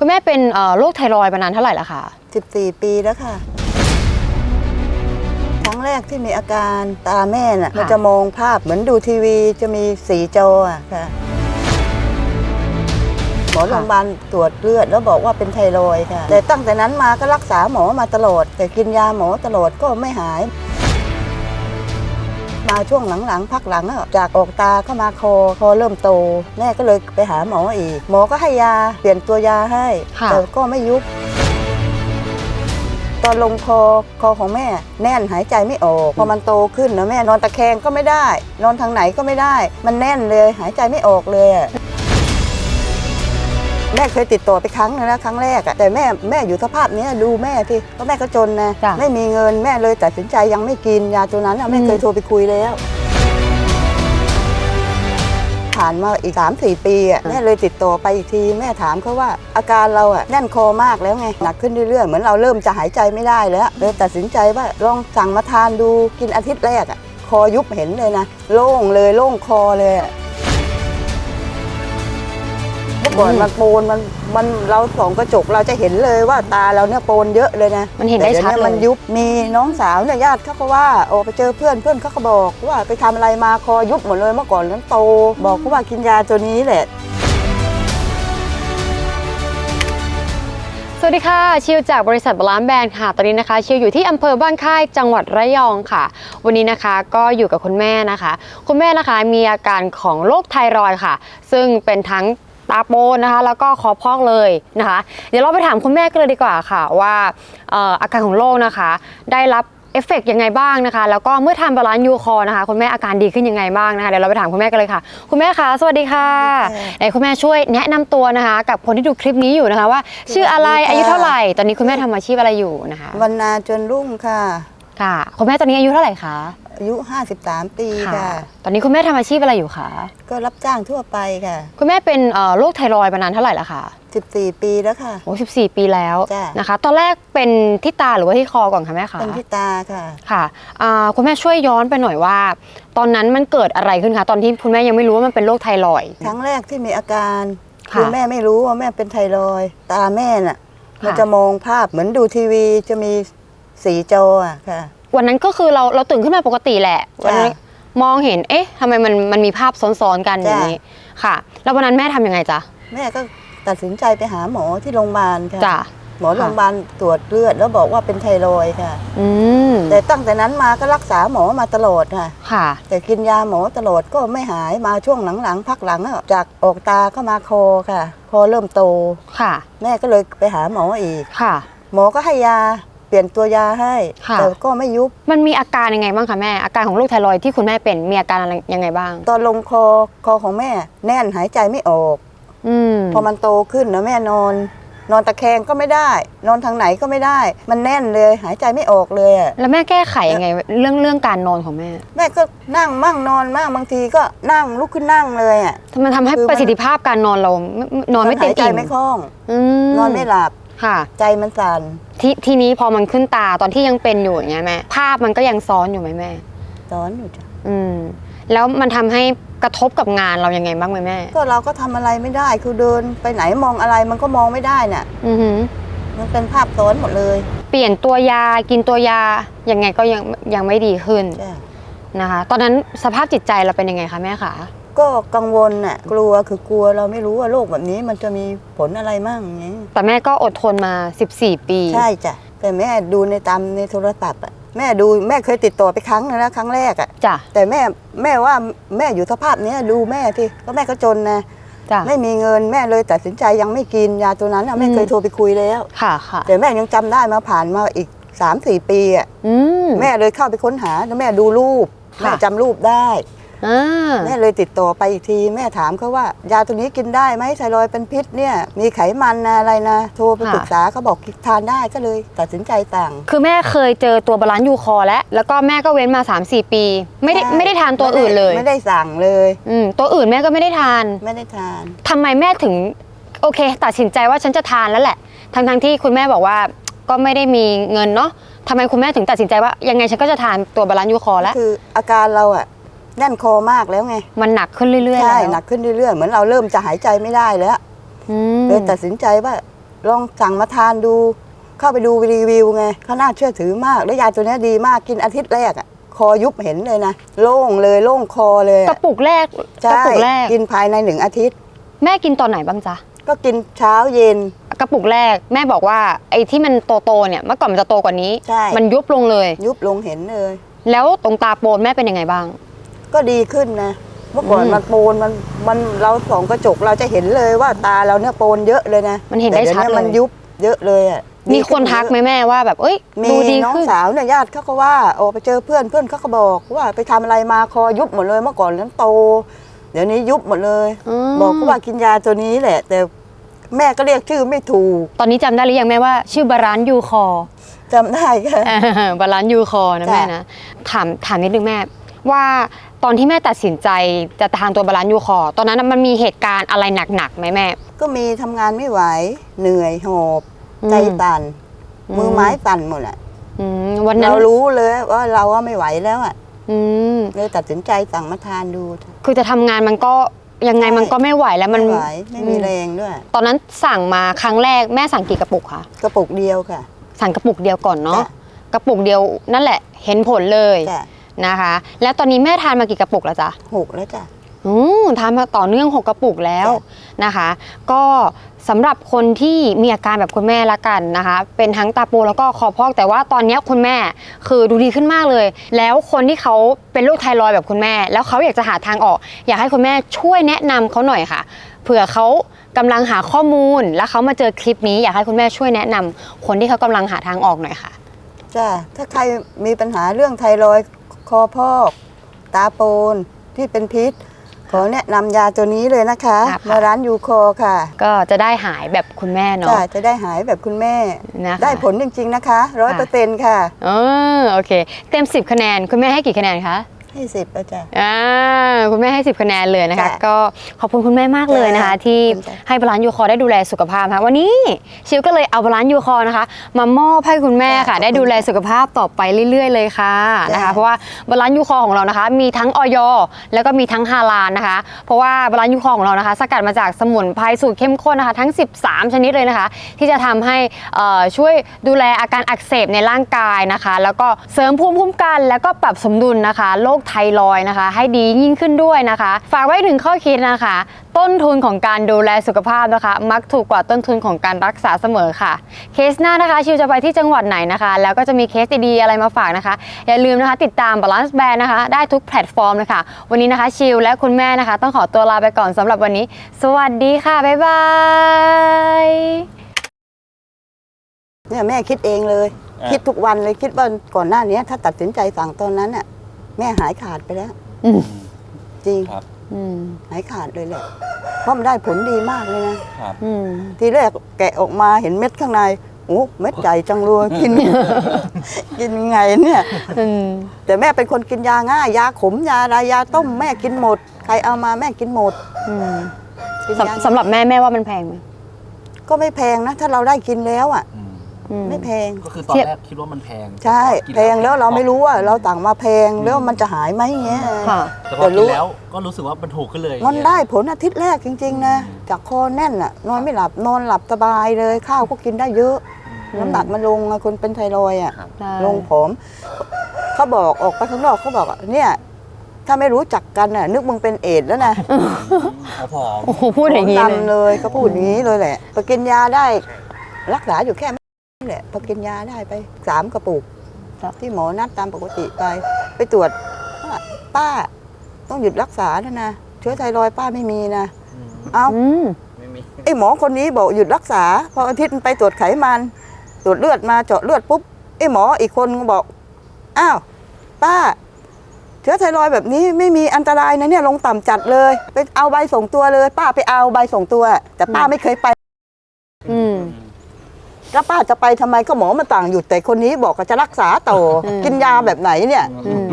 คุณแม่เป็นเอ่อโรคไทรอยด์มานานเท่าไหร่แล้วคะ14 ปีแล้วค่ะ ครั้งแรกที่มีอาการตาแม่น่ะมันจะมองภาพเหมือนดูทีวีจะมีสีจออะค่ะหมอโรงพยาบาลตรวจเลือดแล้วบอกว่าเป็นไทรอยด์ค่ะ แต่ตั้งแต่นั้นมาก็รักษาหมอมาตลอด แต่กินยาหมอตลอดก็ไม่หาย มาช่วงหลังๆ พักหลังอะจากออกตาก็มาคอคอเริ่มโต แม่ก็เลยไปหาหมออีก หมอก็ให้ยาเปลี่ยนตัวยาให้ ค่ะ แต่ก็ไม่ยุบ ตอนลงคอคอของแม่แน่นหายใจไม่ออกพอมันโตขึ้นนะแม่นอนตะแคงก็ไม่ได้ นอนทางไหนก็ไม่ได้ มันแน่นเลยหายใจไม่ออกเลยอะ แม่เคยติดต่อไปครั้งนึงนะครั้งแรกอะแต่แม่แม่อยู่สภาพเนี้ยดูแม่ที่เพราะแม่ก็จนนะจ้ะ ไม่มีเงินแม่เลยตัดสินใจยังไม่กินยาตัวนั้นอะแม่อืมเคยโทรไปคุยแล้ว ผ่านมาอีก 3 4 ปีอะแม่เลยติดต่อไปอีกที แม่ถามเขาว่า อาการเราอะแน่นคอมากแล้วไงหนักขึ้นเรื่อยๆเหมือนเราเริ่มจะหายใจไม่ได้แล้วเลยตัดสินใจว่าลองสั่งมาทานดูกินอาทิตย์แรกอะคอยุบเห็นเลยนะโล่งเลยโล่งคอเลยอะเมื่อก่อนมันโปนมันมันเราส่องกระจกเราจะเห็นเลยว่าตาเราเนี่ยโปนเยอะเลยนะมันเห็นได้แต่ยวชัดเลยมันยุบมีน้องสาวเนี่ยญาติเขาก็ว่าโอ้ไปเจอเพื่อนเพื่อนเขาก็บอกว่าไปทำอะไรมาคอยุบหมดเลยเมื่อก่อนนั้นโต บอกเขาว่ากินยาตัวนี้แหละสวัสดีค่ะ ชิวจากบริษัทบาลานซ์แบรนด์ค่ะ ตอนนี้นะคะ ชิวอยู่ที่อำเภอบ้านค่ายจังหวัดระยองค่ะ วันนี้นะคะก็อยู่กับคุณแม่นะคะ คุณแม่นะคะมีอาการของโรคไทรอยด์ค่ะ ซึ่งเป็นทั้ง ตาโปนนะคะ แล้วก็คอพอกเลยนะคะ เดี๋ยวเราไปถามคุณแม่กันเลยดีกว่าค่ะ ว่าเอ่ออาการของโรคนะคะ ได้รับเอฟเฟกต์ยังไงบ้างนะคะ แล้วก็เมื่อทำบาลานซ์ยูคอนะคะ คุณแม่อาการดีขึ้นยังไงบ้างนะคะ เดี๋ยวเราไปถามคุณแม่กันเลยค่ะ คุณแม่คะสวัสดีค่ะสวัสดีค่ะไหนคุณแม่ช่วยแนะนำตัวนะคะ กับคนที่ดูคลิปนี้อยู่นะคะว่า ชื่ออะไรสวัสดีค่ะอายุเท่าไหร่ ตอนนี้คุณแม่ทำอาชีพอะไรอยู่นะคะวันนาจนรุ่งค่ะ ค่ะ คุณแม่ตอนนี้อายุเท่าไหร่คะ อายุ 53 ปีค่ะ ตอนนี้คุณแม่ทำอาชีพอะไรอยู่คะ ก็รับจ้างทั่วไปค่ะ คุณแม่เป็นเอ่อโรคไทรอยด์มานานเท่าไหร่แล้วคะ14 ปีแล้วค่ะ โอ้สิบสี่ปีแล้วจ้ะ นะคะ ตอนแรกเป็นที่ตาหรือว่าที่คอก่อนคะแม่คะเป็นที่ตาค่ะ ค่ะอ่าคุณแม่ช่วยย้อนไปหน่อยว่า ตอนนั้นมันเกิดอะไรขึ้นคะ ตอนที่คุณแม่ยังไม่รู้ว่ามันเป็นโรคไทรอยด์ ครั้งแรกที่มีอาการค่ะคือแม่ไม่รู้ว่าแม่เป็นไทรอยด์ตาแม่น่ะ ค่ะ มันจะมองภาพเหมือนดูทีวีจะมีสีจออะค่ะ วันนั้นก็คือเราเราตื่นขึ้นมาปกติแหละวันนั้นมองเห็น เอ๊ะทำไมมันมันมีภาพซ้อนๆกันอย่างนี้ค่ะ แล้ววันนั้นแม่ทำยังไงจ๊ะแม่ก็ตัดสินใจไปหาหมอที่โรงพยาบาลค่ะจ้ะหมอโรงพยาบาลตรวจเลือดแล้วบอกว่าเป็นไทรอยด์ค่ะอืมแต่ตั้งแต่นั้นมาก็รักษาหมอมาตลอดค่ะค่ะ แต่กินยาหมอตลอดก็ไม่หายมาช่วงหลังๆพักหลังอะจากออกตาก็มาคอค่ะ คอเริ่มโตค่ะ แม่ก็เลยไปหาหมออีกค่ะ หมอก็ให้ยา เปลี่ยนตัวยาให้ค่ะ แต่ก็ไม่ยุบมันมีอาการยังไงบ้างคะแม่ อาการของโรคไทรอยด์ที่คุณแม่เป็นมีอาการอะไรยังไงบ้าง ตอนลงคอคอของแม่แน่นหายใจไม่ออก อืมพอมันโตขึ้นนะแม่นอน นอนตะแคงก็ไม่ได้ นอนทางไหนก็ไม่ได้ มันแน่นเลยหายใจไม่ออกเลยอะแล้วแม่แก้ไขยังไง เรื่องเรื่องการนอนของแม่แม่ก็นั่งมั่งนอนมั่งบางทีก็นั่งลุกขึ้นนั่งเลยอะ มันทำให้คือมัน ประสิทธิภาพการนอนเราไม่ไม่นอนไม่เต็มหายใจอิ่มไม่คล่อง อืมนอนไม่หลับ ค่ะ ใจมันสั่นทีทีนี้พอมันขึ้นตาตอนที่ยังเป็นอยู่อย่างเงี้ยแม่ภาพมันก็ยังซ้อนอยู่ไหมแม่สอนอยู่จ้ะอืม แล้วมันทำให้กระทบกับงานเรายังไงบ้างไหมแม่ ก็เราก็ทำอะไรไม่ได้คือเดินไปไหนมองอะไรมันก็มองไม่ได้น่ะ อือหือ มันเป็นภาพซ้อนหมดเลยเปลี่ยนตัวยากินตัวยายังไงก็ยังยังไม่ดีขึ้นจ้ะนะคะ ตอนนั้นสภาพจิตใจเราเป็นยังไงคะแม่คะ ก็กังวลน่ะกลัวคือกลัวเราไม่รู้ว่าโรคแบบนี้มันจะมีผลอะไรมั่งอย่างเงี้ยแต่แม่ก็อดทนมา 14 ปี ใช่จ้ะแต่แม่ดูในตามในโทรศัพท์อะแม่ดูแม่เคยติดต่อไปครั้งนึงนะครั้งแรกอะจ้ะ แต่แม่แม่ว่าแม่อยู่สภาพเนี้ยดูแม่ที่ก็แม่ก็จนนะจ้ะ ไม่มีเงินแม่เลยตัดสินใจยังไม่กินยาตัวนั้นอะแม่อืมเคยโทรไปคุยแล้ว ค่ะค่ะ แต่แม่ยังจำได้มาผ่านมาอีก3 4ปีอะอืม แม่เลยเข้าไปค้นหาแล้วแม่ดูรูปค่ะ แม่จำรูปได้ อ่าแม่เลยติดต่อไปอีกทีแม่ถามเขาว่ายาตัวนี้กินได้ไหมไทรอยด์เป็นพิษเนี่ย มีไขมันนะอะไรนะ โทรไปปรึกษาเขาบอกทานได้ก็เลยตัดสินใจต่างคือแม่เคยเจอตัวบาลานซ์ยูคอแล้ว แล้วก็แม่ก็เว้นมา 3-4 ปี ไม่ได้ใช่ ไม่ได้ทานตัวอื่นเลยไม่ได้สั่งเลย อืมตัวอื่นแม่ก็ไม่ได้ทานไม่ได้ทาน ทำไมแม่ถึง โอเค ตัดสินใจว่าฉันจะทานแล้วแหละ ทั้งทั้งๆที่คุณแม่บอกว่าก็ไม่ได้มีเงินเนาะทำไมคุณแม่ถึงตัดสินใจว่ายังไงฉันก็จะทานตัวบาลานซ์ยูคอแล้ว คืออาการเราอะ แน่นคอมากแล้วไง มันหนักขึ้นเรื่อยๆใช่แล้วหนักขึ้นเรื่อยๆ เหมือนเราเริ่มจะหายใจไม่ได้แล้วอืมเลยตัดสินใจว่าลองสั่งมาทานดู เข้าไปดูรีวิวไงเขาน่าเชื่อถือมาก แล้วยาตัวเนี้ยดีมากกินอาทิตย์แรกอะคอยุบเห็นเลยนะ โล่งเลยโล่งคอเลยกอะระปุกแรกกใช่ระปุกแรก กินภายในหนึ่งอาทิตย์ แม่กินตอนไหนบ้างจ๊ะก็กินเช้าเย็น กระปุกแรกแม่บอกว่าไอ้ที่มันโตๆเนี่ยเมื่อก่อนมันจะโตกว่านี้ ใช่ มันยุบลงเลย ยุบลงเห็นเลย แล้วตรงตาโปนแม่เป็นยังไงบ้าง ก็ดีขึ้นนะเมื่อก่อนอืม มันโปนมันมันเราส่องกระจกเราจะเห็นเลยว่าตาเราเนี่ยโปนเยอะเลยนะมันเห็นได้แต่ยวชัดเลย มันยุบเยอะเลยอะมีคนทักไหมแม่ว่าแบบเอ้ยมีดูดีน้องขึ้น สาวเนี่ยญาติเขาก็ว่าโอ้ไปเจอเพื่อนเพื่อนเขาก็บอกว่าไปทำอะไรมาคอยุบหมดเลยเมื่อก่อนนั้นโต เดี๋ยวนี้ยุบหมดเลยมบอกเขาว่ากินยาตัวนี้แหละ แต่แม่ก็เรียกชื่อไม่ถูกตอนนี้จำได้หรือยังแม่ว่า ชื่อบารานยูคอจำได้ค่ะ บาลานซ์ยูคอนะจ้ะ แม่นะถามถามนิดนึงแม่ ว่าตอนที่แม่ตัดสินใจจะทานตัวบาลานซ์ยูคอตอนนั้นนะมันมีเหตุการณ์อะไรหนักๆไหมแม่ ก็มีทำงานไม่ไหว เหนื่อยหอบอืมใจตันอืมมือไม้สั่นหมดอะอืมวันนั้นเรารู้เลยว่าเราว่าไม่ไหวแล้วอะอืมเลยตัดสินใจสั่งมาทานดู คือจะทำงานมันก็ยังไงใช่มันก็ไม่ไหวแล้วมันไม่ไหวไม่มีอืแรงด้วย ตอนนั้นสั่งมาครั้งแรกแม่สั่งกี่กระปุกคะกระปุกเดียวค่ะ สั่งกระปุกเดียวก่อนเนาะจ้ะกระปุกเดียวนั่นแหละ เห็นผลเลยจ้ะ นะคะ แล้วตอนนี้แม่ทานมากี่กระปุกแล้วจ๊ะหกแล้วจ้ะอืมทานมาต่อเนื่อง6กระปุกแล้วจ้ะนะคะ ก็สำหรับคนที่มีอาการแบบคุณแม่ละกันนะคะ เป็นทั้งตาปูแล้วก็คอพอก แต่ว่าตอนนี้คุณแม่คือดูดีขึ้นมากเลย แล้วคนที่เขาเป็นโรคไทรอยด์แบบคุณแม่ แล้วเขาอยากจะหาทางออก อยากให้คุณแม่ช่วยแนะนำเขาหน่อยค่ะ เผื่อเขากำลังหาข้อมูล แล้วเขามาเจอคลิปนี้อยากให้คุณแม่ช่วยแนะนำคนที่เขากำลังหาทางออกหน่อยค่ะจ้ะถ้าใครมีปัญหาเรื่องไทรอยด์ คอพอก ตาโปนที่เป็นพิษ ขอแนะนำยาตัวนี้เลยนะคะครับมาร้านยูคอค่ะ ก็จะได้หายแบบคุณแม่เนาะจ้ะจะได้หายแบบคุณแม่ นะคะ ได้ผลจริงๆนะคะร้อยเปอร์เซ็นต์ค่ะ เออโอเค เต็ม 10 คะแนน คุณแม่ให้กี่คะแนนคะ ให้สิบอาจารย์ อ่าคุณแม่ให้ 10 คะแนนเลยนะคะจ้ะก็ขอบคุณคุณแม่มากเลยนะคะจ้ะที่ขอบคุณจ้ะให้บาลานซ์ยูคอร์ได้ดูแลสุขภาพค่ะวันนี้ชิวก็เลยเอาบาลานซ์ยูคอร์นะคะ มามอบให้คุณแม่ค่ะ ได้ดูแลสุขภาพต่อไปเรื่อย ๆ เลยค่ะนะคะ เพราะว่าบาลานซ์ยูคอร์ของเรานะคะ มีทั้งออยแล้วก็มีทั้งฮาลาลนะคะ เพราะว่าบาลานซ์ยูคอร์ของเรานะคะ สกัดมาจากสมุนไพรสูตรเข้มข้นนะคะ ทั้ง 13 ชนิดเลยนะคะ ที่จะทำให้เอ่อช่วยดูแลอาการอักเสบในร่างกายนะคะ แล้วก็เสริมภูมิคุ้มกัน แล้วก็ปรับสมดุลนะคะโรคไทรอยด์นะคะ ให้ดียิ่งขึ้นด้วยนะคะ ฝากไว้ถึงข้อคิดนะคะ ต้นทุนของการดูแลสุขภาพนะคะ มักถูกกว่าต้นทุนของการรักษาเสมอค่ะ เคสหน้านะคะ ชิวจะไปที่จังหวัดไหนนะคะ แล้วก็จะมีเคสดีๆอะไรมาฝากนะคะ อย่าลืมนะคะติดตาม Balance Band นะคะ ได้ทุกแพลตฟอร์มเลยค่ะวันนี้นะคะชิวและคุณแม่นะคะ ต้องขอตัวลาไปก่อนสำหรับวันนี้ สวัสดีค่ะ บ๊ายบายเนี่ยแม่คิดเองเลยอะคิดทุกวันเลยคิดว่าก่อนหน้านี้ถ้าตัดสินใจสั่งตอนนั้นน่ะ แม่หายขาดไปแล้ว อืมจริง ครับอืมหายขาดเลยแหละ เพราะมันได้ผลดีมากเลยนะ ครับ อืมทีแรกแกะออกมาเห็นเม็ดข้างในโอ้เม็ดใหญ่จังเลยกิน กินยังไงเนี่ย อืมแต่แม่เป็นคนกินยาง่าย ยาขมยาอะไรยาต้มแม่กินหมด ใครเอามาแม่กินหมดอืมกินยาสำสำหรับแม่แม่ว่ามันแพงไหมก็ไม่แพงนะ ถ้าเราได้กินแล้วอะ อืม อืม ไม่แพง ก็คือตอนเทียบ แรกคิดว่ามันแพงใช่ กินแพงแล้วเราไม่รู้ว่าเราต่างมาแพงแล้วมันจะหายไหมเงี้ย ค่ะ แต่พอกินแล้วก็รู้สึกว่ามันถูกขึ้นเลย มันได้ผลอาทิตย์แรกจริง ๆ นะจากคอแน่นอะนอนไม่หลับนอนหลับสบายเลยข้าวก็กินได้เยอะ อืม น้ำหนักมันลงอะคนเป็นไทรอยด์อะครับ ได้ลงผอมเขาบอกออกไปข้างนอกเขาบอกอะเนี่ย ถ้าไม่รู้จักกันน่ะ นึกมึงเป็นเอดส์แล้วนะเอาผอมโอ้โหพูดอย่างนี้นี้เลย เลยเขาพูดอย่างนี้เลยแหละพอกินยาได้ รักษาอยู่แค่นี่ แหละ พอกินยาได้ไปสามกระปุกครับที่หมอนัดตามปกติไป ไปตรวจว่าป้าต้องหยุดรักษาแล้วนะเชื้อไทรอยด์ป้าไม่มีนะอืมเอาอืมไม่มีไอ้หมอคนนี้บอกหยุดรักษา พออาทิตย์ไปตรวจไขมัน ตรวจเลือดมาเจาะเลือดปุ๊บไอ้หมออีกคนก็บอก อ้าว ป้า เชื้อไทรอยด์แบบนี้ไม่มีอันตรายนะเนี่ยลงต่ำจัดเลย ไปเอาใบส่งตัวเลย ป้าไปเอาใบส่งตัว แต่ป้าไม่เคยไปอืม แล้วป้าจะไปทำไมก็หมอมาต่างหยุดแต่คนนี้บอกว่าจะรักษาต่ออมกินยาแบบไหนเนี่ย อืม